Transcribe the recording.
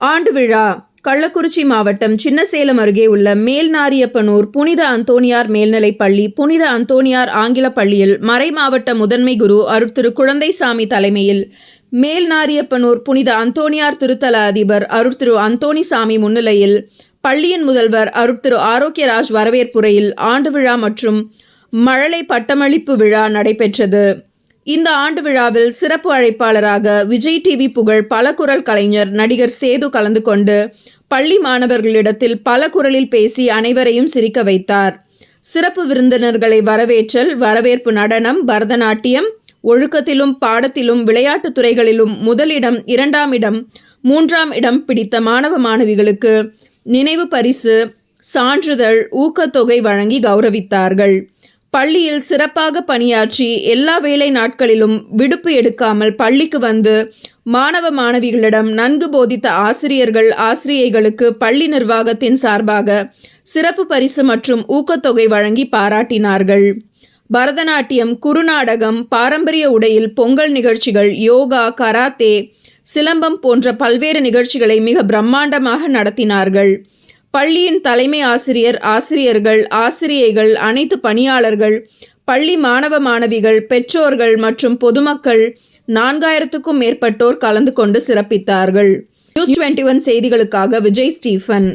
ஆண்டு விழா கள்ளக்குறிச்சி மாவட்டம் சின்னசேலம் அருகே உள்ள மேல்நாரியப்பனூர் புனித அந்தோனியார் மேல்நிலைப் பள்ளி புனித அந்தோனியார் ஆங்கில பள்ளியில் மறைமாவட்ட முதன்மை குரு அருட்திரு குழந்தைசாமி தலைமையில் மேல்நாரியப்பனூர் புனித அந்தோனியார் திருத்தல அதிபர் அருட்திரு அந்தோணிசாமி முன்னிலையில் பள்ளியின் முதல்வர் அருட்திரு ஆரோக்கியராஜ் வரவேற்புரையில் ஆண்டு விழா மற்றும் மழலை பட்டமளிப்பு விழா நடைபெற்றது. இந்த ஆண்டு விழாவில் சிறப்பு அழைப்பாளராக விஜய் டிவி புகழ் பல குரல் கலைஞர் நடிகர் சேது கலந்து கொண்டு பள்ளி மாணவர்களிடத்தில் பல குரலில் பேசி அனைவரையும் சிரிக்க வைத்தார். சிறப்பு விருந்தினர்களை வரவேற்றல் வரவேற்பு நடனம் பரதநாட்டியம் ஒழுக்கத்திலும் பாடத்திலும் விளையாட்டுத் துறைகளிலும் முதலிடம் இரண்டாம் இடம் மூன்றாம் இடம் பிடித்த மாணவ மாணவிகளுக்கு நினைவு பரிசு சான்றிதழ் ஊக்கத்தொகை வழங்கி கௌரவித்தார்கள். பள்ளியில் சிறப்பாக பணியாற்றி எல்லா வேலை நாட்களிலும் விடுப்பு எடுக்காமல் பள்ளிக்கு வந்து மாணவ மாணவிகளிடம் நன்கு போதித்த ஆசிரியர்கள் ஆசிரியைகளுக்கு பள்ளி நிர்வாகத்தின் சார்பாக சிறப்பு பரிசு மற்றும் ஊக்கத்தொகை வழங்கி பாராட்டினார்கள். பரதநாட்டியம் குறுநாடகம் பாரம்பரிய உடையில் பொங்கல் நிகழ்ச்சிகள் யோகா கராத்தே சிலம்பம் போன்ற பல்வேறு நிகழ்ச்சிகளை மிக பிரம்மாண்டமாக நடத்தினார்கள். பள்ளியின் தலைமை ஆசிரியர் ஆசிரியர்கள் ஆசிரியைகள் அனைத்து பணியாளர்கள் பள்ளி மாணவ மாணவிகள் பெற்றோர்கள் மற்றும் பொதுமக்கள் நான்காயிரத்துக்கும் மேற்பட்டோர் கலந்து கொண்டு சிறப்பித்தார்கள். நியூஸ் டுவெண்ட்டி ஒன் செய்திகளுக்காக விஜய் ஸ்டீஃபன்.